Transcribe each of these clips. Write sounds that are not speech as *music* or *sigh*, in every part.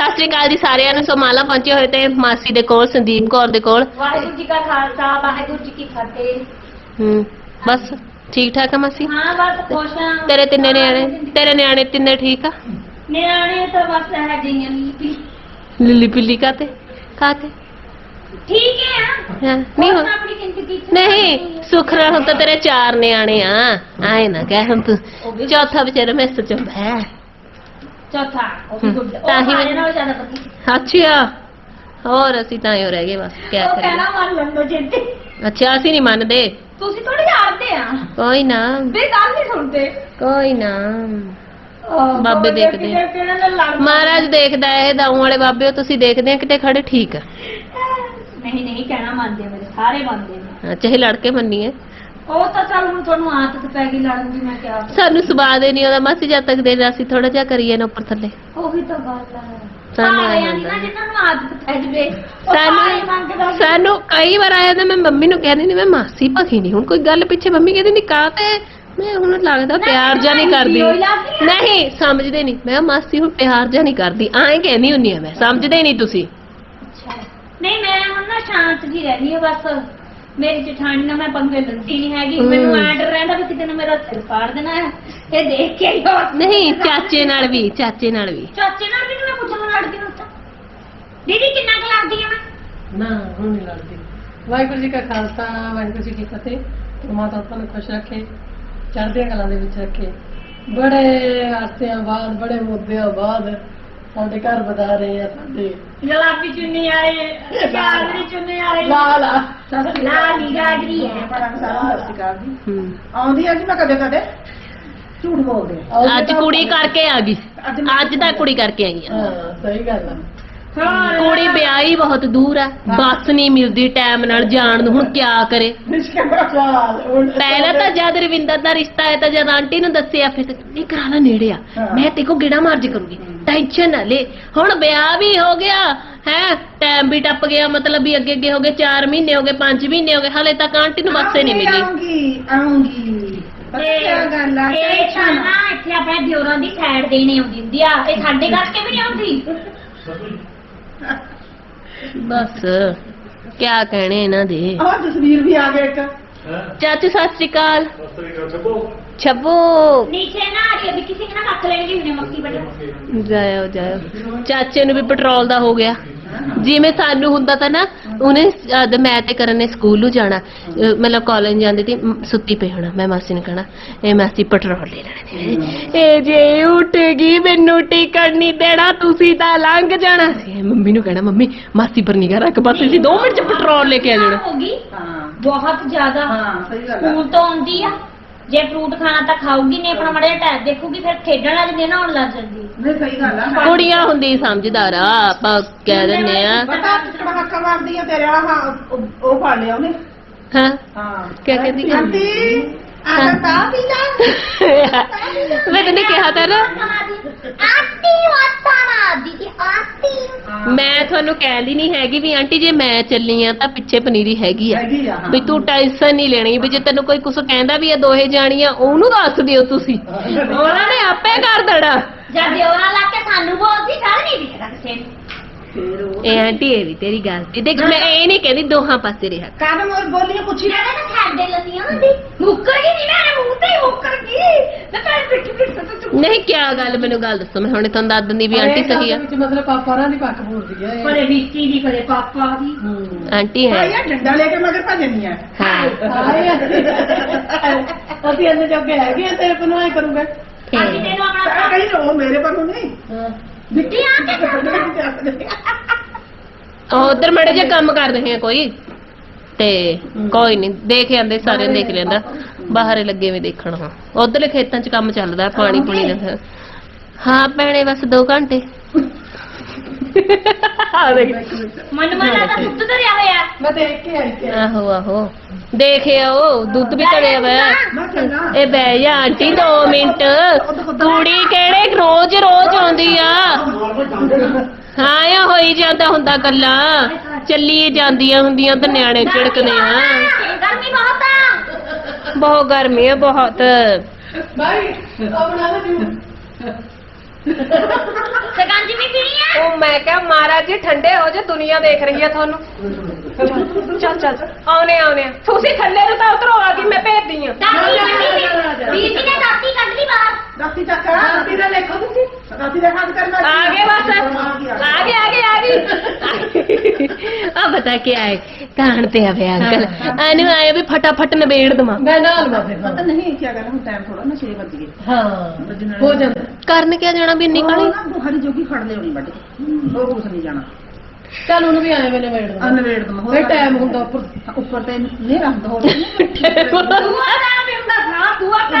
ਸਤਿ ਸ੍ਰੀ ਅਕਾਲ ਜੀ ਸਾਰਿਆਂ ਨੂੰ। ਸੋਮਾਲਾ ਪਹੁੰਚੇ ਹੋਏ ਤੇ ਮਾਸੀ ਦੇ ਕੋਲ ਸੰਦੀਪ ਕੌਰ ਦੇ ਕੋਲ। ਵਾਹਿਗੁਰੂ ਜੀ ਕਾ ਖਾਲਸਾ ਵਾਹਿਗੁਰੂ ਜੀ ਕੀ ਫਤਿਹ। ਹੂੰ ਬਸ ਠੀਕ ਠਾਕ ਆ ਮਾਸੀ? ਹਾਂ ਬਸ ਖੁਸ਼ ਹਾਂ ਤੇਰੇ ਤਿੰਨੇ ਨਿਆਣੇ? ਤੇਰੇ ਨਿਆਣੇ ਤਿੰਨੇ ਠੀਕ ਆ? ਨਿਆਣੇ ਤਾਂ ਬਸ ਹੈ ਗਈਆਂ ਨੀ। ਲਿੱਲੀ ਪਿੱਲੀ ਕਾਤੇ? ਕਾਤੇ? ਠੀਕ ਹੈ। ਹਾਂ, ਨਹੀਂ ਹੋ ਆਪਣੀ ਜ਼ਿੰਦਗੀ ਚ ਨਹੀਂ ਸੁਖ ਨਾਲ ਹੁਣ ਤਾਂ ਤੇਰੇ ਚਾਰ ਨਿਆਣੇ ਆ। ਆਏ ਨਾ ਕਹਿ ਹੁਣ ਤੂੰ। ਚੌਥਾ ਵਿਚਾਰਾ ਮੈਂ ਸੋਚਦਾ ਹੈ। ਚੌਥਾ ਉਹ ਵੀ ਗੁੱਡ। ਤਾਂ ਉਹ ਹੀ ਸਾਰੇ ਮੈਂ- ਨਾਲੋਂ ਜ਼ਿਆਦਾ ਪਤੀ ਅੱਛਾ ਹੋਰ ਅਸੀਂ ਤਾਂ ਹੀ ਰਹਿ ਗਏ ਬਸ ਕੀ ਉਹ ਕਰੀਏ। ਕਹਿਣਾ ਮੰਨ ਲੈਂਦੋ ਜਿੱਤੇ ਅੱਛਾ ਅਸੀਂ ਨਹੀਂ ਮੰਨਦੇ। ਤੁਸੀਂ ਥੋੜੀ ਹਾਰਦੇ ਆ। ਕੋਈ ਨਾ। ਵੀ ਗੱਲ ਨਹੀਂ ਸੁਣਦੇ। ਕੋਈ ਨਾ। ਉਹ ਬਾਬੇ ਕੋਈ ਦੇਖਦੇ। ਕਿਤੇ ਕਿਹੜਾ ਨਾਲ ਲੜਦਾ। ਮਹਾਰਾਜ ਦੇਖਦਾ ਹੈ ਦਾਉ ਵਾਲੇ ਬਾਬੇ ਹੋ ਤੁਸੀਂ ਦੇਖਦੇ ਆ ਕਿਤੇ ਖੜੇ ਠੀਕ ਆ। ਨਹੀਂ ਨਹੀਂ ਕਹਿਣਾ ਮੰਨਦੇ ਮੇਰੇ ਸਾਰੇ ਮੰਨਦੇ ਨੇ ਹਾਂ, ਚਾਹੇ ਲੜ ਕੇ ਮੰਨੀਏ। ਉਹ ਤਾਂ ਚੱਲ ਹੁਣ ਤੁਹਾਨੂੰ ਆਦਤ ਪੈ ਗਈ ਲੜਨ ਦੀ ਮੈਂ ਕਿਹਾ ਸਾਨੂੰ ਸਵਾਦ ਹੀ ਨਹੀਂ ਉਹਦਾ ਮਾਸੀ ਜਦ ਤੱਕ ਦੇ ਅਸੀਂ ਥੋੜਾ ਜਿਹਾ ਕਰੀਏ ਨਾ ਉੱਪਰ ਥੱਲੇ। ਉਹੀ ਤਾਂ ਗੱਲ ਹੈ ਸਾਨੂੰ ਸਾਰੇ ਆਈ ਆਂਦੀ ਨਾ ਜਾਂਦਾ। ਜਿਨ੍ਹਾਂ ਨੂੰ ਆਦਤ ਪੈ ਜਵੇ ਉਹ ਸਾਰੇ ਮੰਗਦਾ ਸਾਨੂੰ ਸਾਨੂੰ ਕਈ ਵਾਰ ਆਇਆ ਤਾਂ ਮੈਂ ਮੰਮੀ ਨੂੰ ਕਹਿੰਦੀ ਨਹੀਂ ਮੈਂ ਮਾਸੀ ਭਖੀ ਨਹੀਂ ਹੁਣ ਕੋਈ ਗੱਲ ਪਿੱਛੇ ਮੰਮੀ ਕਹਿੰਦੀ ਨਹੀਂ ਕਾਹ ਤੇ? ਮੈਂ ਹੁਣ ਲੱਗਦਾ ਪਿਆਰ ਜਾਂ ਨਹੀਂ ਕਰਦੀ। ਨਹੀਂ ਸਮਝਦੇ ਨਹੀਂ ਮੈਂ ਮਾਸੀ ਹੁਣ ਪਿਆਰ ਜਾਂ ਨਹੀਂ ਕਰਦੀ ਐਂ ਕਹਿੰਦੀ ਹੁੰਨੀ ਆ ਮੈਂ ਸਮਝਦੇ ਨਹੀਂ ਤੁਸੀਂ। ਅੱਛਾ। ਨਹੀਂ ਮੈਂ ਹੁਣ ਨਾ ਸ਼ਾਂਤ ਜੀ ਰਹਿੰਦੀ ਹਾਂ ਬਸ। ਮੇਰੀ ਜਠਾਣੀ ਨਾਲ ਮੈਂ ਪੰਗੇ ਲੈਂਦੀ ਨਹੀਂ ਹੈਗੀ। ਹਮ। ਮੈਨੂੰ ਆਰਡਰ ਰਹਿੰਦਾ ਵੀ ਕਿਤੇ ਨੇ ਮੇਰਾ ਸਿਰ ਪਾੜ ਦੇਣਾ ਹੈ। ਇਹ ਦੇਖ ਕੇ ਹੀ ਹੋਰ ਨਹੀਂ ਚਾਚੇ ਨਾਲ ਵੀ ਚਾਚੇ ਨਾਲ ਵੀ। ਚਾਚੇ ਨਾਲ ਵੀ ਨੀ ਮੈਂ ਪੁੱਛਣ ਨੂੰ ਲੜਦੀ ਹਾਂ ਤਾਂ ਦੀਦੀ ਕਿੰਨਾ ਕੁ ਲੜਦੀ ਆ ਮੈਂ? ਨਾ ਹੁਣ ਨਹੀਂ ਲੜਦੀ। ਵਾਹਿਗੁਰੂ ਜੀ ਕਾ ਖਾਲਸਾ ਵਾਹਿਗੁਰੂ ਜੀ ਕੀ ਫਤਿਹ। ਪਰਮਾਤਮਾ ਤੁਹਾਨੂੰ ਖੁਸ਼ ਰੱਖੇ ਚੜ੍ਹਦੀਆਂ ਕਲਾਂ ਦੇ ਵਿੱਚ ਰੱਖੇ। ਬੜੇ ਅਰਸਿਆਂ ਬਾਅਦ ਬੜੇ ਮੁੱਦਿਆਂ ਬਾਅਦ ਸਾਡੇ ਘਰ ਵਧਾ ਰਹੇ ਆ ਸਾਡੇ। ਗੁਲਾਬੀ ਚੁੰਨੀ ਆਏ ਗਾਜਰੀ ਚੁੰਨੀ ਆਏ ਲਾ ਲਾ ਲਾਲੀ ਗਾਜਰੀ ਹੈ। ਹੂੰ। ਆਉਂਦੀ ਆ ਜੀ ਮੈਂ ਕਦੇ ਕਦੇ। ਝੂਠ ਬੋਲਦੇ ਆ। ਅੱਜ ਕੁੜੀ ਕਰਕੇ ਆ ਗਈ। ਅੱਜ ਤਾਂ ਕੁੜੀ ਕਰਕੇ ਆਈ ਆ। ਹਾਂ ਸਹੀ ਗੱਲ ਆ। ਕੁੜੀ ਵਿਆਹੀ ਬਹੁਤ ਦੂਰ ਆ। ਬੱਸ ਨਹੀਂ ਮਿਲਦੀ ਟਾਈਮ ਨਾਲ ਜਾਣ ਨੂੰ ਹੁਣ ਕਿਆ ਕਰੇ? ਪਹਿਲਾਂ ਤਾਂ ਜਦ ਰਵਿੰਦਰ ਦਾ ਰਿਸ਼ਤਾ ਆਇਆ ਤਾਂ ਜਦ ਆਂਟੀ ਨੂੰ ਦੱਸਿਆ ਫਿਰ ਨਹੀਂ ਕਰਾਣਾ ਨੇੜੇ ਆ। ਮੈਂ ਤੇ ਕੋ ਗਿੜਾ ਮਾਰਜ ਕਰੂੰਗੀ। ਟੈਨਸ਼ਨ ਨਾ ਲੈ। ਹੁਣ ਵਿਆਹ ਵੀ ਹੋ ਗਿਆ ਹੈ? ਟਾਈਮ ਵੀ ਟੱਪ ਗਿਆ ਮਤਲਬ ਵੀ ਅੱਗੇ ਅੱਗੇ ਹੋ ਗਏ 4 ਮਹੀਨੇ ਹੋ ਗਏ 5 ਮਹੀਨੇ ਹੋ ਗਏ ਹਲੇ ਤੱਕ ਆਂਟੀ ਨੂੰ ਬੱਸੇ ਨਹੀਂ ਮਿਲੀ। ਆਉਂਗੀ ਆਉਂਗੀ। ਪਤਾ ਕਿਆ ਗੱਲ ਆ ਇਹ ਤਾਂ ਨਾ। ਇੱਥੇ ਆਪਣੇ ਦਿਓਰਾਂ ਦੀ ਸਾਈਡ ਦੇਣੀ ਆਉਂਦੀ ਹੁੰਦੀ ਆ। ਇਹ ਸਾਡੇ ਕਰਕੇ ਵੀ ਨਹੀਂ ਆਉਂਦੀ? ਬਸ ਕਿਆ ਕਹਿਣੇ ਇਹਨਾਂ ਦੇ? ਆਹ ਤਸਵੀਰ ਵੀ ਆ ਗਿਆ ਇੱਕ। ਚਾਚੂ ਸਤਿ ਸ਼੍ਰੀ ਅਕਾਲ। ਛੱਬੋ ਨੀਚੇ ਨਾ ਆ ਰਹੀ ਵੀ ਕਿਸੇ ਨੇ ਨਾ ਕੱਖ ਲੈਣੀ ਹੁੰਦੀ ਮੱਕੀ ਬਟਨ ਜਾਇਓ ਜਾਇਓ। ਚਾਚੇ ਨੂੰ ਵੀ ਪੈਟਰੋਲ ਦਾ ਹੋ ਗਿਆ। ਜਿਵੇਂ ਸਾਨੂੰ ਹੁੰਦਾ ਤਾਂ ਨਾ ਉਹਨੇ ਜਦ ਮੈਂ ਤੇ ਕਰਨ ਨੇ ਸਕੂਲ ਨੂੰ ਜਾਣਾ। ਅਹ ਮਤਲਬ ਕਾਲਜ ਜਾਂਦੀ ਮ- ਸੁੱਤੀ ਪਈ ਹੋਣਾ। ਮੈਂ ਮਾਸੀ ਨੂੰ ਕਹਣਾ ਇਹ ਮਾਸੀ ਪੈਟਰੋਲ ਲੈ ਲੈਣੇ ਨੇ। ਇਹ ਜੇ ਉੱਠੇਗੀ ਮੈਨੂੰ ਟਿਕਟ ਨਹੀਂ ਦੇਣਾ ਤੁਸੀਂ ਤਾਂ ਲੰਘ ਜਾਣਾ। ਸੀ ਮੰਮੀ ਨੂੰ ਕਹਿਣਾ ਮੰਮੀ ਮਾਸੀ ਪਰ ਨਿਗਾਹ ਰੱਖ ਬਸ ਅਸੀਂ 2 ਮਿੰਟ ਚ ਪੈਟਰੋਲ ਲੈ ਕੇ ਆ ਜਾਣਾ। ਹੋ ਗਈ ਹਾਂ। ਬਹੁਤ ਜ਼ਿਆਦਾ। ਹਾਂ ਸਹੀ ਗੱਲ ਆ। ਸਕੂਲ ਤੋਂ ਆਉਂਦੀ ਆ। ਜੇ ਫਰੂਟ ਖਾਣਾ ਤਾਂ ਖਾਊਗੀ ਨਹੀਂ ਆਪਣਾ ਮੜਿਆ ਟੈਪ ਦੇਖੂਗੀ ਫਿਰ ਖੇਡਣ ਲੱਗ ਜਾਂਦੀ ਆ, ਨਹਾਉਣ ਲੱਗ ਜਾਂਦੀ ਨਹੀਂ ਸਹੀ ਗੱਲ ਆ। ਕੁੜੀਆਂ ਹੁੰਦੀ ਸਮਝਦਾਰ ਆ ਆਪਾਂ ਕਹਿ ਦਿੰਦੇ ਆ ਪਤਾ ਕਿਹੜਾ ਹੱਕਾ ਮਾਰਦੀ ਆ ਤੇਰੇ ਵਾਲਾ ਹਾਂ ਉਹ- ਉਹ ਪਾ ਲਿਆ ਉਹਨੇ। ਹਾਂ। ਹਾਂ। ਕਿਆ ਕਹਿੰਦੀ? ਆਂਟੀ ਆਹ ਤਾਂ ਪੀ ਜਾ *laughs* ਮੈਂ ਤੈਨੂੰ ਕਿਹਾ ਤਾਂ ਨਾ। ਆਤੀ ਵਾਤਾ ਨਾ ਦੀਦੀ ਆਤੀ ਮੈਂ ਤੁਹਾਨੂੰ ਕਹਿੰਦੀ ਨਹੀਂ ਹੈਗੀ ਵੀ ਆਂਟੀ ਜੇ ਮੈਂ ਚੱਲੀ ਆ ਤਾਂ ਪਿੱਛੇ ਪਨੀਰੀ ਹੈਗੀ ਆ। ਹੈਗੀ ਆ ਹਾਂ। ਵੀ ਤੂੰ ਟੈਨਸ਼ਨ ਨਹੀਂ ਲੈਣੀ ਵੀ ਜੇ ਤੈਨੂੰ ਕੋਈ ਕੁਝ ਕਹਿੰਦਾ ਵੀ ਇਹ ਦੋਹੇ ਜਾਣੀਆਂ ਉਹਨੂੰ ਦੱਸ ਦਿਓ ਤੁਸੀਂ। ਉਹਨਾਂ ਨੇ ਆਪੇ ਕਰ ਦੇਣਾ। ਜਦ ਦਿਓਰਾ ਲਾ ਕੇ ਸਾਨੂੰ ਬੋਲਦੀ ਸਾਰੇ ਨਹੀਂ ਦਿਖਦਾ ਕਿਸੇ ਨੂੰ। ਫੇਰ ਉਹ ਇਹ ਆਂਟੀ ਇਹ ਵੀ ਤੇਰੀ ਗੱਲ ਤੇ ਦੇਖ ਮੈਂ ਇਹ ਨਹੀਂ ਕਹਿੰਦੀ ਦੋਹਾਂ ਪਾਸੇ ਰਿਹਾ। ਕਾਹਨ ਮੋਰ ਬੋਲੀਆਂ ਪੁੱਛੀ ਇਹਨਾਂ ਨੇ ਸਾਡੇ ਲੰਦੀਆਂ ਹੁੰਦੀ ਮੁੱਕਰ ਗਈ ਨਹੀਂ ਮੇਰੇ ਮੂੰਹ ਤੇ ਹੀ ਮੁੱਕਰ ਗਈ। ਤੇ ਫਿਰ ਪਿੱਠ ਪਿੱਠ ਤੇ ਤੂੰ ਨਹੀਂ ਕਿਆ ਗੱਲ ਮੈਨੂੰ ਗੱਲ ਦੱਸੋ ਮੈਂ ਹੁਣੇ ਤੁਹਾਨੂੰ ਦੱਸ ਦਿੰਦੀ ਵੀ ਆਂਟੀ ਸਹੀ ਆ। ਵਿੱਚ ਮਤਲਬ ਪਾਪਾ ਰਾਂ ਦੀ ਪੱਕ ਬੋਲਦੀ ਆ ਇਹ। ਕਦੇ ਵਿੱਚੀ ਦੀ ਕਦੇ ਪਾਪਾ ਦੀ। ਹੂੰ। ਆਂਟੀ ਹੈ। ਭਾਈ ਆ ਡੰਡਾ ਲੈ ਕੇ ਮਗਰ ਭਜਨੀ ਆ। ਹਾਂ। ਹਾਏ ਅਸੀਂ ਅੰਦਰ ਜੋਗੇ ਹੈਗੇ ਆ ਤੇਰੇ ਕੋਲ ਆਏ ਕਰੂੰਗਾ। ਅੱਜ ਤੈਨੂੰ ਆਪਣਾ ਤਾਂ ਕਹੀ ਰੋ ਮੇਰੇ ਪਰ ਨੂੰ ਨਹੀਂ ਹਾਂ। ਵਿੱਕੀ ਆ ਕੇ ਉਧਰ ਮੜੇ ਜੇ ਕੰਮ ਕਰ ਰਹੇ ਆ ਕੋਈ। ਤੇ ਕੋਈ ਨਹੀਂ ਦੇਖ ਆਂਦੇ ਸਾਰੇ ਦੇਖ ਲੈਂਦਾ ਬਾਹਰੇ ਲੱਗੇ ਵੀ ਦੇਖਣ ਹਾਂ। ਉਧਰਲੇ ਖੇਤਾਂ 'ਚ ਕੰਮ ਚੱਲਦਾ ਪਾਣੀ ਪੁਣੀ ਦਾ। ਹਾਂ ਭੈਣੇ ਬਸ 2 ਘੰਟੇ। ਆ ਦੇਖ। ਮਨ ਮਨ ਦਾ ਦੁੱਧ ਧਰਿਆ ਹੋਇਆ। ਮੈਂ ਦੇਖ ਕੇ ਆਈ ਤੇ ਆਹੋ ਆਹੋ। ਦੇਖਿਆ ਉਹ ਦੁੱਧ ਵੀ ਧਰਿਆ ਵਾ ਮੈਂ ਚੰਗਾ ਇਹ ਬਹਿ ਜਾ ਆਂਟੀ 2 ਮਿੰਟ। ਕੁੜੀ ਕਿਹੜੇ ਰੋਜ਼ ਰੋਜ਼ ਆਉਂਦੀ ਆ? ਹਾਂ ਇਹ ਹੋਈ ਜਾਂਦਾ ਹੁੰਦਾ ਗੱਲਾਂ। ਚੱਲੀ ਜਾਂਦੀਆਂ ਹੁੰਦੀਆਂ ਤੇ ਨਿਆਣੇ ਝਿੜਕਦੇ ਆ। ਗਰਮੀ ਬਹੁਤ ਆ। ਬਹੁਤ ਗਰਮੀ ਹੈ ਬਹੁਤ। ਭਾਈ ਆਪਣਾ ਨਾ ਜੂ ਸਕੰਜ ਵੀ ਪੀਣੀ ਆ? ਉਹ ਮੈਂ ਕਿਹਾ ਮਹਾਰਾਜ ਜੀ ਠੰਡੇ ਹੋ ਜੇ ਦੁਨੀਆ ਦੇਖ ਰਹੀ ਹੈ ਤੁਹਾਨੂੰ। ਚੱਲ ਚੱਲ। ਆਉਨੇ ਆਉਨੇ ਆ। ਤੁਸੀਂ ਥੱਲੇ ਨੂੰ ਤਾਂ ਉਤਰੋ ਆ ਗਈ ਮੈਂ ਭੇਜਦੀ ਆ। ਕੱਢ। ਵੀਰ ਜੀ ਨੇ ਦਾਤੀ ਕੱਢ ਲਈ ਬਾਹਰ। ਰਾਤੀ ਦਾ ਆ ਗਏ ਕੀ ਆਏ? ਤਾਣ ਤੇ ਆਵੇ ਅੰਕਲ। ਐਨੂੰ ਆਏ ਵੀ ਫਟਾਫਟ ਨਵੇੜ ਦਵਾਂ। ਮੈਂ ਨਾਲ ਮੈਂ ਫਿਰ। ਪਤਾ ਨਹੀਂ ਕੀ ਗੱਲ ਹੁਣ ਟਾਈਮ ਥੋੜਾ ਨਾ 6 ਵਜ ਗਏ। ਹਾਂ ਹੋ ਜਾਂਦਾ। ਕਰਨ ਕਿਆ ਜਾਣਾ ਵੀ ਇੰਨੀ ਕਾਲੀ ਹਰੀ ਜੋਗੀ ਫੜ ਲਿਆਉਣੀ ਵੱਡ ਹੋਰ ਕੁਝ ਨਹੀਂ ਜਾਣਾ। ਚੱਲ ਉਹਨੂੰ ਵੀ ਐਵੇਂ ਨਵੇੜ ਦਵਾਂ। ਨਵੇੜ ਦਵਾਂ ਹੋਰ ਟਾਈਮ ਹੁੰਦਾ ਉੱਪਰ। ਉੱਪਰ ਤੇ ਨਹੀਂ ਰੱਖਦਾ ਹੋਰ। *laughs* ਤੂੰ ਆ ਨਾ ਵੀ ਹੁੰਦਾ ਨਾ ਤੂੰ ਆ ਨਾ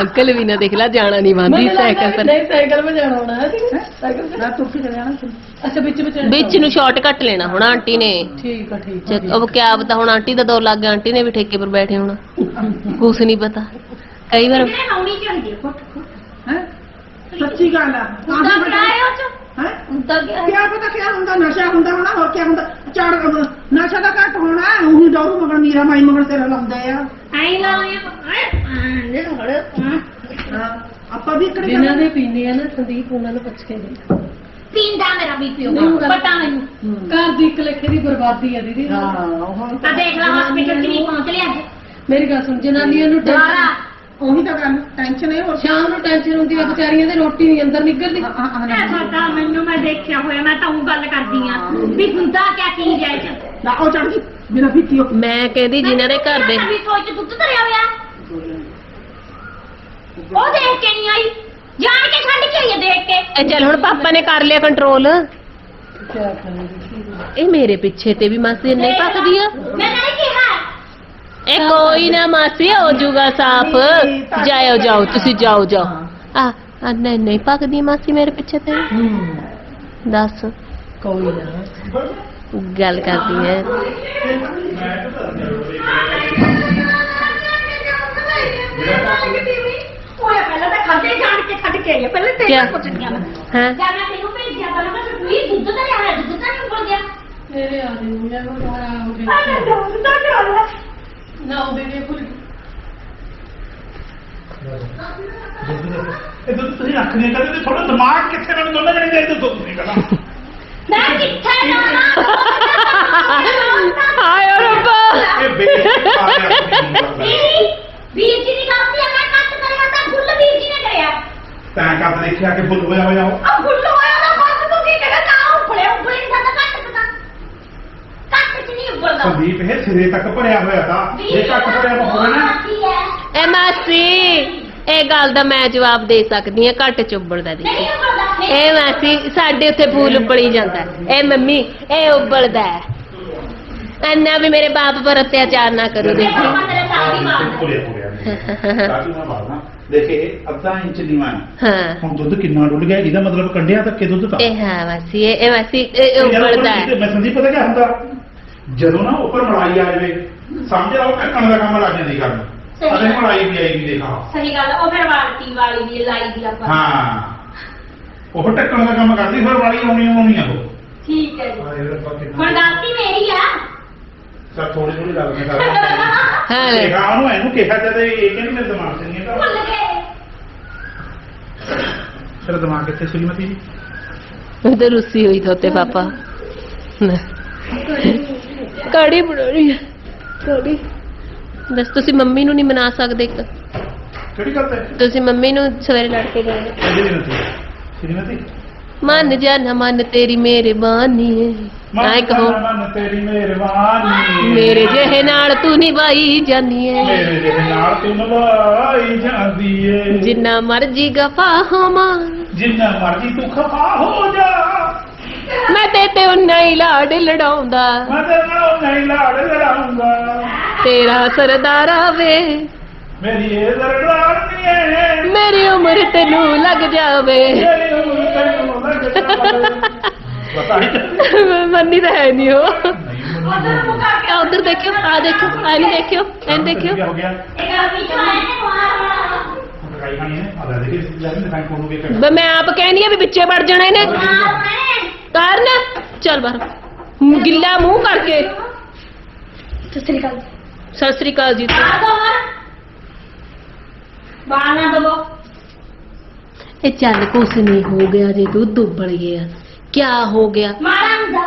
ਅੰਕਲ ਵੀ ਨਾ ਦੇਖ ਲੈ ਜਾਣਾ ਨਹੀਂ ਮੰਨਦੀ ਸਾਈਕਲ ਪਰ। ਸਾਈਕਲ 'ਤੇ ਜਾਣਾ ਹੋਣਾ ਹੈ? ਸਾਈਕਲ ਤੇ? ਨਾ ਤੁਰ ਕੇ ਜਾਣਾ ਸੀ। ਅੱਛਾ ਵਿੱਚ ਵਿੱਚ ਵਿੱਚ ਨੂੰ ਸ਼ਾਰਟਕਟ ਲੈਣਾ ਹੁਣ ਆਂਟੀ ਨੇ। ਠੀਕ ਆ ਠੀਕ ਆ, ਉਹ ਕਿਆ ਪਤਾ ਹੁਣ ਆਂਟੀ ਦਾ ਦੌਰ ਲੱਗ ਗਿਆ ਆਂਟੀ ਨੇ ਵੀ ਠੇਕੇ ਪਰ ਬੈਠੇ ਹੋਣਾ। ਕੁਛ ਨਹੀਂ ਪਤਾ। ਕਈ ਵਾਰ ਆਉਣੀ ਚਾਹੀਦੀ ਹੈ ਹੈਂ? ਸੱਚੀ ਗੱਲ ਆ। ਤਾਂ ਹੀ ਤਾਂ ਬੜਾ- ਹੈ? ਹੁੰਦਾ ਕੀ ਕਿਆ ਪਤਾ ਕਿਆ ਹੁੰਦਾ ਨਸ਼ਾ ਹੁੰਦਾ ਹੋਣਾ ਹੋਰ ਕਿਆ ਹੁੰਦਾ? ਚੜ ਨਸ਼ਾ ਦਾ ਘੱਟ ਹੋਣਾ ਉਹੀ ਡੌਰੂ ਮਗਰ ਮੀਰਾ ਮਾਈ ਮਗਰ ਤੇਰਾ ਲਾਉਂਦੇ ਆ। ਆਈ ਲਾ ਲਿਆ ਇਹ ਹੜੇ ਹਾਂ, ਆਪਾਂ ਵੀ ਇਕੜੇ ਜਿਨ੍ਹਾਂ ਦੇ ਪੀਂਦੇ ਆ ਨਾ ਸੰਦੀਪ ਉਹਨਾਂ ਨੂੰ ਪੁੱਛ ਕੇ ਦੇਖ। ਪੀਂਦਾ ਮੇਰਾ ਬੀਪੀ ਨਹੀਂ, ਪਤਾ ਮੈਨੂੰ। ਘਰ ਦੀ ਇੱਕ ਲੇਖੇ ਦੀ ਬਰਬਾਦੀ ਆ ਦੀਦੀ। ਹਾਂ ਉਹ ਆ ਦੇਖ ਲੈ ਹਸਪੀਟਲ ਚ ਨਹੀਂ ਪਹੁੰਚ ਲਿਆ। ਅੱਜ ਮੇਰੀ ਗੱਲ ਸੁਣ ਜਨਾਨੀਆਂ ਨੂੰ ਟੈਨਸ਼ਨ ਉਹੀ ਤਾਂ ਗੱਲ ਟੈਨਸ਼ਨ ਹੈ ਹੋਰ ਸ਼ਾਮ ਨੂੰ ਟੈਨਸ਼ਨ ਹੁੰਦੀ ਆ ਵਿਚਾਰੀਆਂ ਦੇ ਰੋਟੀ ਨਹੀਂ ਅੰਦਰ ਨਿਕਲਦੀ। ਹਾਂ, ਹਾਂ, ਹਾਂ, ਇਹ ਸਾਡਾ ਮੈਨੂੰ ਮੈਂ ਦੇਖਿਆ ਹੋਇਆ ਮੈਂ ਤਾਂ ਉਹ ਗੱਲ ਕਰਦੀ ਆ ਵੀ ਹੁੰਦਾ ਕਿਆ ਚੀਜ਼ ਹੈ ਇਹ ਚ? ਨਾ ਉਹ ਚੜ ਗਈ ਬਿਨਾ ਪੀਤੀ ਉਹ ਮੈਂ ਕਹਿੰਦੀ ਜਿਨ੍ਹਾਂ ਦੇ ਘਰ ਦੇ ਵੀ ਸੋਚ ਦੁੱਧ ਧਰਿਆ ਹੋਇਆ। ਉਹ ਦੇਖ ਕੇ ਨਹੀਂ ਆਈ। ਜਾਣ ਕੇ ਛੱਡ ਕੇ ਆਈ ਹੈ ਦੇਖ ਕੇ। ਇਹ ਚੱਲ ਹੁਣ ਪਾਪਾ ਨੇ ਕਰ ਲਿਆ ਕੰਟਰੋਲ ਇਹ ਮੇਰੇ ਪਿੱਛੇ ਤੇ ਵੀ ਮਾਸੀ ਨਹੀਂ ਪੱਕਦੀ ਆ। ਮੈਂ ਕੋਈ ਨਾ ਮਾਸੀ ਹੋ ਜਾਊਗਾ ਸਾਫ਼ ਜਾਓ ਜਾਓ ਤੁਸੀਂ ਜਾਓ ਜਾਓ ਆ ਆ ਨਹੀਂ ਨਹੀਂ ਪੱਕਦੀ ਮਾਸੀ ਮੇਰੇ ਪਿੱਛੇ ਤੇ ਹੂੰ ਦੱਸ ਕੋਈ ਨਾ ਗੱਲ ਕਰਦੀ ਹੈ ਉਹ ਪਹਿਲਾਂ ਤਾਂ ਦੁੱਧ ਤੁਸੀਂ ਰੱਖ ਨਹੀਂ ਕਰਦੇ ਥੋੜਾ ਦਿਮਾਗ ਕਿੱਥੇ ਮੈਨੂੰ ਦੋਨਾਂ ਜਣੇ ਦੇ ਦੱਸੋ ਤੁਸੀਂ ਪਹਿਲਾਂ ਮੈਂ ਕਿੱਥੇ ਜਾਣਾ ਹਾਏ ਰੱਬਾ। ਇਹ ਆ ਤੁਸੀਂ ਵੀਰ ਜੀ ਦੀ ਗਲਤੀ ਹੈ ਮੈਂ ਕੱਟ ਕਰਿਆ ਤਾਂ ਫੁੱਲ ਵੀਰ ਜੀ ਨੇ ਕਰਿਆ। ਤੈਂ ਕਦ ਦੇਖਿਆ ਕਿ ਫੁੱਲ ਹੋਇਆ ਹੋਇਆ ਉਹ? ਆ ਫੁੱਲ ਹੋਇਆ ਦਾ ਬਸ ਤੂੰ ਕੀ ਕਰਿਆ? ਨਾ ਉਫਲੇ ਉਫਲੇ ਨਹੀਂ ਸਾਡਾ ਕੱਟ ਪਤਾ ਕੱਟ ਚ ਨਹੀਂ ਉੱਪਰਦਾ ਸੰਦੀਪ ਇਹ ਸਿਰੇ ਤੱਕ ਭਰਿਆ ਹੋਇਆ ਤਾਂ ਇਹ ਘੱਟ ਭਰਿਆ ਹੋਇਆ ਨਾ। ਐ ਮਾਸੀ ਇਹ ਗੱਲ ਦਾ ਮੈਂ ਜਵਾਬ ਦੇ ਸਕਦੀ ਆ ਘੱਟ ਚੁੱਬੜਦਾ ਦੀ ਉੱਪਰਦਾ ਇਹ ਮਾਸੀ ਸਾਡੇ ਉੱਥੇ ਫੂਲ ਉੱਬਲੀ ਜਾਂਦਾ। ਇਹ ਮੰਮੀ ਇਹ ਉੱਬਲਦਾ ਹੈ। ਅੰਨਾ ਵੀ ਮੇਰੇ ਬਾਪ ਪਰ ਅਤਿਆਚਾਰ ਨਾ ਕਰੋ ਦੇਖੀ। ਦੇਖੇ ਅੱਧਾ ਇੰਚ ਨੀਵਾ ਹੈ। ਹੁਣ ਦੁੱਧ ਕਿੰਨਾ ਡੁੱਲ ਗਿਆ? ਇਹਦਾ ਮਤਲਬ ਕੰਡਿਆਂ ਤੱਕ ਇਹ ਦੁੱਧ ਤਾਂ? ਇਹ ਹਾਂ ਮਾਸੀ ਇਹ ਇਹ ਮਾਸੀ ਇਹ ਉੱਬਲਦਾ ਹੈ। ਮੈਂ ਸੰਦੀਪ ਪਤਾ ਕੀ ਹੁੰਦਾ? ਜਦੋਂ ਨਾ ਉੱਪਰ ਮਲਾਈ ਆ ਜਾਵੇ ਸਮਝ ਆਓ ਢੱਕਣ ਦਾ ਕੰਮ ਲੱਗ ਜਾਂਦੀ ਕਰਨ ਸਹੀ ਅਰੇ ਗੱਲ। ਮਲਾਈ ਵੀ ਆਏਗੀ ਦੇਖਾ। ਸਹੀ ਗੱਲ ਆ, ਉਹ ਫਿਰ ਵਾਲਟੀ ਵਾਲੀ ਦੀ ਲਾਈ ਦੀ ਆਪਾਂ। ਹਾਂ। ਉਹ ਢੱਕਣ ਦਾ ਕੰਮ ਕਰਦੀ ਫਿਰ ਵਾਲੀ ਆਉਣੀ ਆਉਣੀ ਆ ਉਹ। ਠੀਕ ਹੈ ਜੀ। ਹੁਣ ਹਾਂ ਗਲਤੀ ਮੇਰੀ ਆ। ਸਰ ਥੋੜੀ ਥੋੜੀ ਗੱਲ ਮੈਂ ਕਰਦਾ। ਹਾਂ। ਕਿਹਾ ਉਹਨੂੰ ਇਹਨੂੰ ਕਿਹਾ ਜਦ ਇਹ ਕਹਿੰਦੀ ਮੇਰੇ ਦਿਮਾਗ 'ਚ ਨਹੀਂ ਹੈ ਭੁੱਲ ਗਏ। ਤੇਰਾ ਦਿਮਾਗ ਕਿੱਥੇ ਸ਼੍ਰੀਮਤੀ ਜੀ? ਮੈਂ ਤਾਂ ਰੁੱਸੀ ਹੋਈ ਥੋਤੇ ਪਾਪਾ ਕੜੀ ਬਣਾਉਣੀ ਹੈ ਕੜੀ। ਬਸ ਤੁਸੀਂ ਮੰਮੀ ਨੂੰ ਨਹੀਂ ਮਨਾ ਸਕਦੇ ਇੱਕ? ਕਿਹੜੀ ਗੱਲ ਤੇ? ਤੁਸੀਂ ਮੰਮੀ ਨੂੰ ਸਵੇਰੇ ਲੜ ਕੇ ਗਏ। ਕਿਹੜੀ ਸ਼੍ਰੀਮਤੀ ਸ਼੍ਰੀਮਤੀ ਮਨ ਜਾ ਨਾ ਮਨ ਤੇਰੀ ਮਿਹਰਬਾਨੀ ਹੈ ਆਏ ਕਹੋ ਮਨ ਤੇਰੀ ਮਿਹਰਬਾਨੀ ਮੇਰੇ ਜਿਹੇ ਨਾਲ ਤੂੰ ਨਿਭਾਈ ਜਾਨੀ ਹੈ ਮੇਰੇ ਜਿਹੇ ਨਾਲ ਤੂੰ ਨਵਾਈ ਜਾਂਦੀ ਏ। ਜਿੰਨਾ ਮਰਜ਼ੀ ਗਫਾ ਹੋਵਾਂ। ਜਿੰਨਾ ਮਰਜ਼ੀ ਤੂੰ ਖਫਾ ਹੋ ਜਾ। ਮੈਂ ਤੇ ਤੇ ਉਨਾ ਹੀ ਲਾਡ ਲੜਾਉਂਦਾ। ਮੈਂ ਤੇਰੇ ਨਾਲ ਨਹੀਂ ਲਾੜ ਲੜਾਉਂਗਾ ਤੇਰਾ ਸਰਦਾਰਾ ਵੇ ਮੇਰੀ ਇਹ ਦਰਦਾਰਨੀ ਏ। ਮੇਰੀ ਉਮਰ ਤੈਨੂੰ ਲੱਗ ਜਾਵੇ। ਮੇਰੀ ਉਮਰ ਤੈਨੂੰ ਲੱਗ ਜਾਵੇ। ਹੀ ਮੰਨੀ ਤਾਂ ਹੈ ਨਹੀਂ ਉਹ ਉਧਰ ਮੁਕਾ ਕੇ ਆ ਉਧਰ ਦੇਖਿਓ। ਆ ਦੇਖਿਓ ਆ ਨਹੀਂ ਦੇਖਿਓ ਐਨ ਦੇਖਿਓ। ਹੋ ਗਿਆ। ਬ- ਮੈਂ ਆਪ ਕਹਿੰਦੀ ਆ ਵੀ ਵਿੱਚੇ ਵੜ ਜਾਣਾ ਇਹਨੇ। ਹਾਂ ਕਰਨ? ਚੱਲ ਬਾਹਰ। ਗਿੱਲਾ ਮੂੰਹ ਕਰਕੇ। ਸਤਿ ਸ੍ਰੀ ਅਕਾਲ। ਸਤਿ ਸ੍ਰੀ ਅਕਾਲ ਜੀ। ਆ ਦੋ ਹਰ। ਬਾਣਾ ਦਬੋ। ਇਹ ਚੱਲ ਕੁਛ ਨਹੀਂ ਹੋ ਗਿਆ ਜੇ ਦੁੱਧ ਉਬਲ ਗਿਆ। ਕਿਆ ਹੋ ਗਿਆ? ਮਾਰਾ ਹੁੰਦਾ।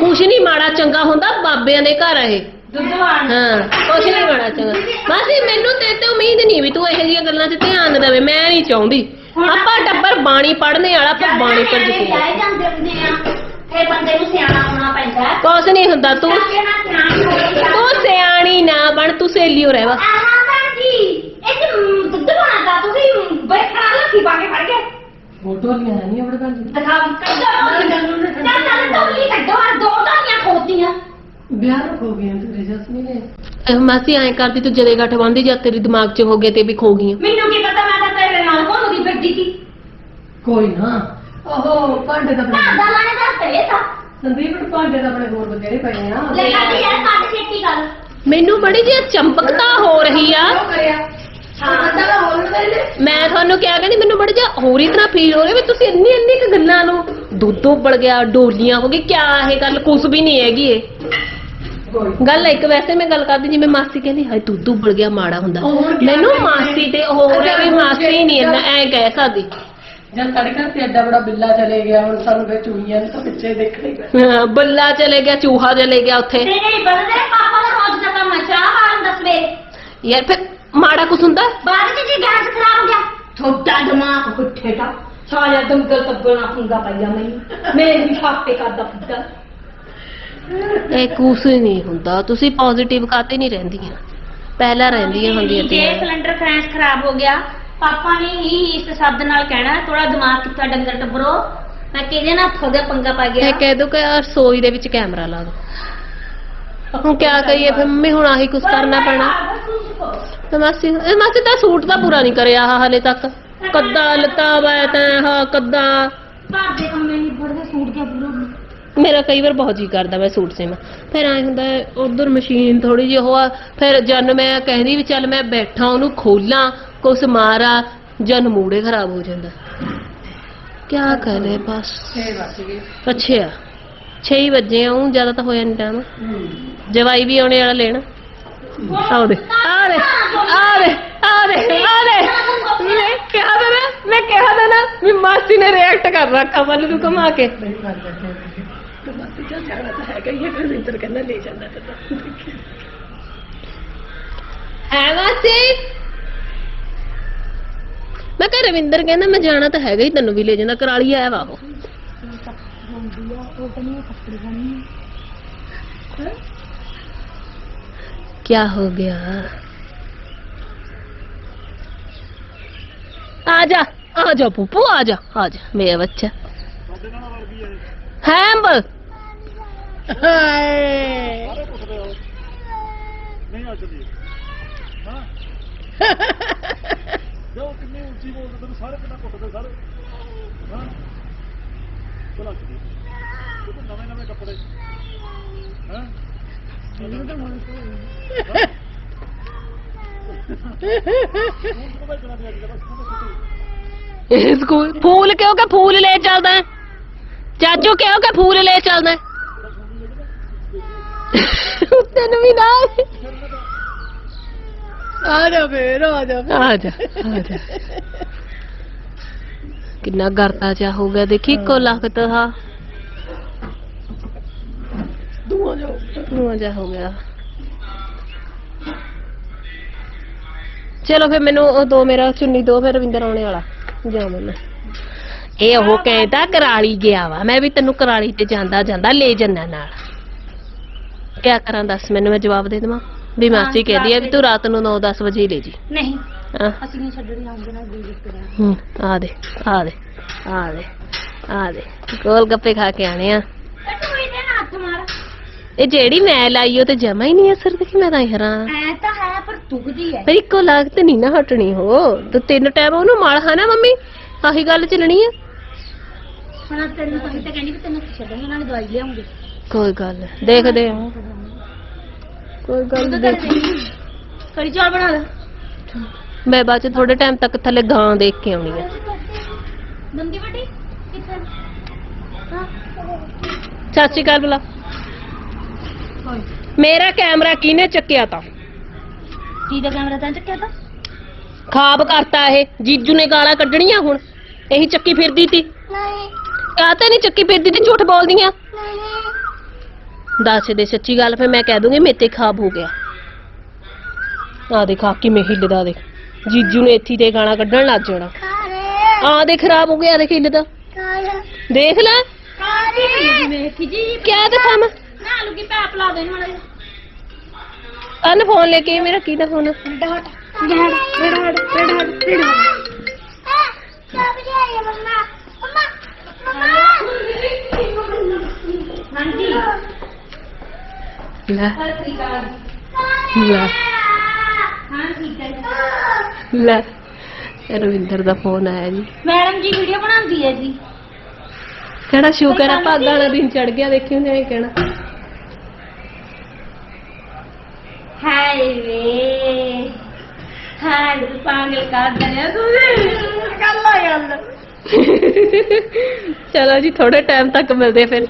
ਕੁਛ ਨਹੀਂ ਮਾੜਾ ਚੰਗਾ ਹੁੰਦਾ ਬਾਬਿਆਂ ਦੇ ਘਰ ਇਹ। ਦੁੱਧ ਵਾਣ ਹਾਂ ਕੁਛ ਨਹੀਂ ਮਾੜਾ ਚੰਗਾ। ਮਾਸੀ ਮੈਨੂੰ ਤੇ ਤੇ ਉਮੀਦ ਨਹੀਂ ਵੀ ਤੂੰ ਇਹੋ ਜਿਹੀਆਂ ਗੱਲਾਂ 'ਚ ਧਿਆਨ ਦੇਵੇਂ ਮੈਂ ਨਹੀਂ ਚਾਹੁੰਦੀ। ਆਪਾਂ ਟੱਬਰ ਬਾਣੀ ਪੜ੍ਹਨੇ ਵਾਲਾ ਆਪਾਂ ਬਾਣੀ ਪਰ ਜਾਏ ਯਕੀਨ ਜਾਂਦੇ ਹੁੰਦੇ ਆ। ਫਿਰ ਬੰਦੇ ਨੂੰ ਸਿਆਣਾ ਹੋਣਾ ਪੈਂਦਾ। ਹੈ ਕੁਛ ਨਹੀਂ ਹੁੰਦਾ ਤੂੰ ਤੂੰ ਸਿਆਣੀ ਨਾ ਬਣ ਤੂੰ ਸਹੇਲੀ ਹੋ ਰਹਿ ਵਾ। ਆਹਾ ਭੈਣ ਜੀ ਇਹ ਤੇ ਦੁੱਧ ਬਣਾਦਾ ਤੁਸੀਂ ਬੈਠਾ ਲੱਖੀ ਪਾ ਕੇ ਫੜ ਕੇ ਫੋਟੋ ਨਹੀਂ ਨਹੀਂ ਆਪਣੇ ਦੀ ਦਿਖਾ ਕੱਢੋ। ਚੱਲ ਚੱਲ ਤੌਲੀ ਕੱਢੋ ਆ ਦੋ ਧਾਨੀਆਂ ਖੋਤੀਆਂ। ਵਿਆਹ ਹੋ ਗਏ ਤੇਰੇ ਜਸਮੀ ਨੇ? ਇਹ ਮਾਸੀ ਐਂ ਕਰਦੀ ਤੂੰ ਜਦੇ ਗੱਠ ਬੰਦੀ ਜਾਂ ਤੇਰੇ ਦਿਮਾਗ 'ਚ ਹੋ ਗਏ ਤੇ ਵੀ ਖੋ ਗਈਆਂ। ਮੈਨੂੰ ਕੀ ਪਤਾ ਮੈਂ ਤਾਂ ਤੇਰੇ ਨਾਲ ਘੁੰਮਦੀ ਫਿਰਦੀ ਸੀ। ਕੋਈ ਨਾ। ਉਹ ਭਾਂਡੇ ਤਾਂ ਘਰ ਦਾ ਲਾਣੇ ਦਾ ਤੇ ਤਾਂ। ਸੰਦੀਪ ਭਾਂਡੇ ਤਾਂ ਆਪਣੇ ਹੋਰ ਬਥੇਰੇ ਪਏ ਆ। ਲੈ ਕੱਢ ਯਾਰ ਕੱਢ ਛੇਤੀ ਕਰ। ਮੈਨੂੰ ਬੜੀ ਜਿਹੀ ਚੰਪਕਤਾ ਹੋ ਰਹੀ ਆ। ਹਾਂ। ਬੰਦਾ ਹੋਰ ਮੈਂ ਤੁਹਾਨੂੰ ਕਿਹਾ ਕਹਿੰਦੀ ਮੈਨੂੰ ਬੜੀ ਜਿਹਾ ਹੋਰ ਹੀ ਤਰ੍ਹਾਂ ਫੀਲ ਹੋ ਰਿਹਾ ਵੀ ਤੁਸੀਂ ਇੰਨੀ ਇੰਨੀ ਕੁ ਗੱਲਾਂ ਨੂੰ ਦੁੱਧ ਉਬਲ ਗਿਆ ਡੋਲੀਆਂ ਹੋ ਗਈ ਕਿਆ ਇਹ ਗੱਲ? ਕੁਝ ਵੀ ਨਹੀਂ ਹੈਗੀ ਇਹ। ਕੋਈ ਗੱਲ ਇੱਕ ਵੈਸੇ ਮੈਂ ਗੱਲ ਕਰਦੀ ਜਿਵੇਂ ਮਾਸੀ ਕਹਿੰਦੀ ਹਾਏ ਦੁੱਧ ਉਬਲ ਗਿਆ ਮਾੜਾ ਹੁੰਦਾ। ਮੈਨੂੰ? ਮਾਸੀ ਤੇ ਹੋ ਰਿਹਾ ਵੀ ਮਾਸੀ ਨਹੀਂ ਇੰਨਾ ਐ ਕਹਿ ਸਕਦੀ। ਜਦ ਘਰ ਤੇ ਐਡਾ ਬੜਾ ਬਿੱਲਾ ਚਲੇ ਗਿਆ ਹੁਣ ਸਾਨੂੰ ਫਿਰ ਚੂਹੀਆਂ ਨੂੰ ਤਾਂ ਪਿੱਛੇ ਦੇਖਣਾ ਹੀ ਪੈਣਾ। ਹਾਂ, ਬੱਲਾ ਚਲੇ ਗਿਆ ਚੂਹਾ ਚਲੇ ਗਿਆ ਉੱਥੇ। ਤੇਰੇ ਨਹੀਂ ਬਦਲ ਪਾਪਾ ਦਾ ਰੋਜ਼ ਦਾ ਕੰਮ ਹੈ ਚਾਹ ਮਾਰਨ ਦਾ ਸਵੇਰੇ। ਯਾਰ ਫਿਰ ਮਾੜਾ ਕੁਛ ਹੁੰਦਾ? ਬਾਅਦ ਚ ਜੀ ਗੈਸ ਖਰਾਬ ਹੋ ਗਿਆ। ਥੋੜਾ ਦਿਮਾਗ ਪੁੱਠੇ ਦਾ। ਸਾਲਿਆ ਦੰਗਲ ਤੱਬਣਾ ਪੰਗਾ ਪਾਈਆ ਮੈਨੂੰ ਮੇਰੇ ਵੀ ਛਾਪੇ ਕਰਦਾ ਫਿੱਦਾ ਇਹ ਕੁਛ ਨਹੀਂ ਹੁੰਦਾ। ਤੁਸੀਂ ਪੋਜ਼ਿਟਿਵ ਕਾਤੇ ਨਹੀਂ ਰਹਿੰਦੀਆਂ? ਪਹਿਲਾਂ ਰਹਿੰਦੀਆਂ ਹੁੰਦੀਆਂ ਤੇ ਸਿਲੰਡਰ ਫਰੈਂਚ ਖਰਾਬ ਹੋ ਗਿਆ ਪਾਪਾ ਨੇ ਹੀ ਇਸ ਸ਼ਬਦ ਨਾਲ ਕਹਿਣਾ ਥੋੜਾ ਦਿਮਾਗ ਕਿੱਥਾ ਡੰਗਰ ਟੱਬਰੋ? ਮੈਂ ਕਿਹਦੇ ਨਾਲ ਥੋੜਾ ਪੰਗਾ ਪਾ ਗਿਆ? ਇਹ ਕਹਿ ਦੋ ਕਿ ਆਹ ਰਸੋਈ ਦੇ ਵਿੱਚ ਕੈਮਰਾ ਲਾ ਦੋ। ਹੁਣ ਕਿਆ ਕਰੀਏ ਫਿਰ ਮੰਮੀ ਹੁਣ ਆਹੀ ਕੁਛ ਕਰਨਾ ਪੈਣਾ। ਤੇ ਮਾਸੀ ਇਹ ਮਾਸੀ ਤਾਂ ਸੂਟ ਤਾਂ ਪੂਰਾ ਨਹੀਂ ਕਰਿਆ ਆਹ ਹਾਲੇ ਤੱਕ। ਕੱਦਾ ਲਤਾ ਵੈ ਤਾਂ ਹਾਂ ਕੱਦਾ। ਘਰ ਦੇ ਕੰਮੇ ਨਹੀਂ ਬੜਦੇ ਸੂਟ ਕੇ ਪੂਰਾ ਮੇਰਾ ਕਈ ਵਾਰ ਬਹੁਤ ਜੀ ਕਰਦਾ ਮੈਂ ਸੂਟ ਸਿਮ ਫਿਰ ਐ ਹੁੰਦਾ ਉਧਰ ਮਸ਼ੀਨ ਥੋੜੀ ਜਿਹੀ ਉਹ ਆ ਫਿਰ ਜਨ ਮੈਂ ਕਹਿੰਦੀ ਵੀ ਚੱਲ ਮੈਂ ਬੈਠਾ ਉਹਨੂੰ ਖੋਲਾਂ ਕੁਛ ਮਾਰਾ ਜਨ ਮੂੜੇ ਖਰਾਬ ਹੋ ਜਾਂਦਾ। ਕਿਆ ਕਰੇ ਬਸ। ਛੇ ਵੱਜ ਗਏ। ਅੱਛਾ 6 ਵਜੇ ਆਉਂ ਜ਼ਿਆਦਾ ਤਾਂ ਹੋਇਆ ਨਹੀਂ ਟਾਈਮ ਜਵਾਈ ਵੀ ਆਉਣੇ ਵਾਲਾ ਲੈਣ। ਆਓ ਦੇ ਆ ਦੇ ਆ ਦੇ ਆ ਦੇ ਆ ਦੇ ਮੈਂ ਕਿਹਾ ਤਾਂ ਨਾ ਮੈਂ ਕਿਹਾ ਤਾਂ ਨਾ ਵੀ ਮਾਸੀ ਨੇ ਰਿਐਕਟ ਕਰ ਰੱਖਾ ਵੱਲ ਨੂੰ ਘੁਮਾ ਕੇ। ਬਾਤੀ ਚੱਲ ਜਾਣਾ ਤਾਂ ਹੈਗਾ ਹੀ ਹੈ ਫਿਰ ਇੰਦਰ ਕਹਿੰਦਾ ਲੈ ਜਾਂਦਾ ਤੇ। ਹੈ ਮਾਸੀ? ਮੈਂ ਕਿਹਾ ਰਵਿੰਦਰ ਕਹਿੰਦਾ ਮੈਂ ਜਾਣਾ ਤਾਂ ਹੈਗਾ ਹੀ ਤੈਨੂੰ ਵੀ ਲੈ ਜਾਂਦਾ ਕਰਾਲੀ ਆਇਆ ਵਾ ਉਹ। ਹੁੰਦੀ ਆ ਉਹ ਕਹਿੰਦੀ ਕੱਪੜੇ ਬੰਨੀ ਕੀ ਹੋ ਗਿਆ? ਆ ਜਾ ਆ ਜਾ ਪੂਪੂ ਆ ਜਾ ਆ ਜਾ ਮੇਰਾ ਬੱਚਾ। ਹੈਂਬ। ਹਾਏ। ਨਹੀਂ ਅੱਜ ਦੀ। ਹਾਂ। *laughs* ਜੋ ਕਿੰਨੀ ਉੱਚੀ ਬੋਲਦੇ ਤੈਨੂੰ ਸਾਰੇ ਕਿੰਨਾ ਕੁੱਟਦੇ ਸਾਰੇ ਹਾਂ ਚਲਾ ਚੱਲੀ ਤੂੰ ਨਵੇਂ ਨਵੇਂ ਕੱਪੜੇ ਹਾਂ स्कूल फूल क्यों के फूल ले चलदा है चाचू क्यों के फूल ले चलदा है तेन भी ना ਆ ਫੇਰ ਕਿੰਨਾ ਗਰਤਾ ਜਿਹਾ ਹੋ ਗਿਆ ਦੇਖੀ ਕੋ ਲਖਤ ਹਾ ਦੂਆ ਜਾ ਚਲੋ ਫੇ ਮੈਨੂੰ ਉਹ ਦੋ ਮੇਰਾ ਚੁੰਨੀ ਦੋ ਫੇ ਰਵਿੰਦਰ ਆਉਣੇ ਵਾਲਾ। ਜਾ ਮੈਂ ਇਹ ਉਹ ਕਹਿੰਦਾ ਕਰਾਲੀ ਗਿਆ ਵਾ। ਮੈਂ ਵੀ ਤੈਨੂੰ ਕਰਾਲੀ ਤੇ ਜਾਂਦਾ ਜਾਂਦਾ ਲੈ ਜੰਨਾ ਨਾਲ। ਕਿਆ ਕਰਾਂ ਦੱਸ ਮੈਨੂੰ ਮੈਂ ਜਵਾਬ ਦੇ ਦੇਵਾਂ? ਵੀ ਮਾਸੀ ਕਹਿੰਦੀ ਆ ਵੀ ਤੂੰ ਰਾਤ ਨੂੰ 9-10 ਵਜੇ ਹੀ ਲੈ ਜੀ। ਨਹੀਂ ਹਾਂ। ਅਸੀਂ ਨਹੀਂ ਛੱਡਣੀ ਆਉਂਦੇ ਨਾਲ ਵੀ ਕਰਿਆ ਹੂੰ, ਆ ਦੇ ਆ ਦੇ ਆ ਦੇ ਆ ਦੇ। ਗੋਲ ਗੱਪੇ ਖਾ ਕੇ ਆਣੇ ਆ। ਤੂੰ ਇਹਦੇ ਨਾਲ ਹੱਥ ਮਾਰ। ਇਹ ਜਿਹੜੀ ਮੈਂ ਲਾਈ ਉਹ ਤੇ ਜਮਾ ਹੀ ਨਹੀਂ ਅਸਰ ਦੇਖੀ ਮੈਂ ਤਾਂ ਹੈਰਾਨ ਐ ਤਾਂ ਹੈ ਪਰ ਦੁਖਦੀ ਹੈ ਪਰ ਇੱਕੋ ਲਾਗਤ ਨਹੀਂ ਨਾ ਹਟਣੀ ਹੋ ਤੇ ਤਿੰਨ ਟਾਈਮ ਉਹਨੂੰ ਮਾਲ ਖਾਣਾ ਮੰਮੀ? ਆਹੀ ਗੱਲ ਚੱਲਣੀ ਆ। ਹੁਣ ਤੈਨੂੰ ਕਹੀ ਤਾਂ ਕਹਿੰਦੀ ਵੀ ਤੈਨੂੰ ਛੱਡਣੀ ਨਾਲ ਦਵਾਈ ਲਿਆਉਂਗੇ। ਕੋਈ ਗੱਲ ਨੀ, ਦੇਖਦੇ ਆ। ਕੋਈ ਗੱਲ ਨੀ, ਦੇਖ ਕੜੀ ਚਾਲ ਬਣਾ ਲੈ। ਮੈਂ ਬਾਅਦ ਚ ਥੋੜੇ ਟਾਈਮ ਤੱਕ ਥੱਲੇ ਗਾਂ ਦੇਖ ਕੇ ਆਉਣੀ ਆ। ਦੰਦੀ ਵੱਡੀ? ਕਿੱਥੇ? ਹਾਂ। ਸ਼੍ਰੀ ਅਕਾਲ ਬੁਲਾ। ਮੇਰਾ ਕੈਮਰਾ ਕਿਹਨੇ ਚੱਕਿਆ ਤਾ? ਕੀ ਦਾ ਕੈਮਰਾ ਤਾਂ ਚੱਕਿਆ ਤਾ? ਖਾਬ ਕਰਤਾ ਇਹ। ਜੀਜੂ ਨੇ ਗਾਲਾਂ ਕੱਢਣੀਆਂ ਹੁਣ। ਇਹੀ ਚੱਕੀ ਫਿਰਦੀ ਤੀ। ਨਹੀਂ। ਕਾਹ ਤੇ ਨਹੀਂ ਚੱਕੀ ਫਿਰਦੀ ਤੀ? ਝੂਠ ਬੋਲਦੀਆਂ ਨਹੀਂ ਦੱਸ ਦੇ ਸੱਚੀ ਗੱਲ ਫਿਰ ਮੈਂ ਕਹਿ ਦੂੰਗੀ ਮੇਤੇ ਖਾਬ ਹੋ ਗਿਆ। ਆ ਦੇਖ ਆ ਕਿਵੇਂ ਹਿੱਲਦਾ ਦੇਖ। ਜੀਜੂ ਨੇ ਇੱਥੇ ਤੇ ਗਾਲਾਂ ਕੱਢਣ ਲੱਗ ਜਾਣਾ। ਆ ਦੇ ਖਰਾਬ ਹੋ ਗਿਆ ਦੇਖ ਹਿੱਲਦਾ। ਦੇਖ ਲੈ। ਕਾਰੇ ਵੇਖੀ ਜੀ ਨਾ ਲੁਕੀ ਪੈਪ ਲਾ ਦੇਣ ਵਾਲੇ ਅਨ ਫੋਨ ਲੈ ਕੇ ਆਈ, ਮੇਰਾ ਕਿਹਦਾ ਫੋਨ। ਰੇੜਾ ਹਟ ਰੇੜਾ ਹਟ ਰੇੜਾ ਹਟ ਰੇੜਾ ਹਟ ਰੇੜਾ ਹਟ ਚਾਬੀ ਆ ਮੰਮਾ ਮੰਮਾ ਮੰਮਾ। ਲੈ। ਲੈ। ਹਾਂ ਹੈ ਲੈ। ਰਵਿੰਦਰ ਦਾ ਫੋਨ ਆਇਆ ਜੀ। ਮੈਡਮ ਜੀ ਵੀਡੀਓ ਬਣਾਉਂਦੀ ਹੈ ਜੀ। ਕਿਹੜਾ ਸ਼ੁਕਰ ਆ ਭਾਗਾਂ ਵਾਲਾ ਦਿਨ ਚੜ ਗਿਆ ਦੇਖੀ ਉਹਨੇ ਇਹ ਕਹਿਣਾ। ਹਾਏ ਵੇ। ਹਾਏ ਪਾਗਲ ਕਰ ਤੂੰ। ਕੱਲਾ ਗੱਲ ਚਲੋ ਜੀ ਥੋੜੇ ਟਾਈਮ ਤੱਕ ਮਿਲਦੇ ਫਿਰ।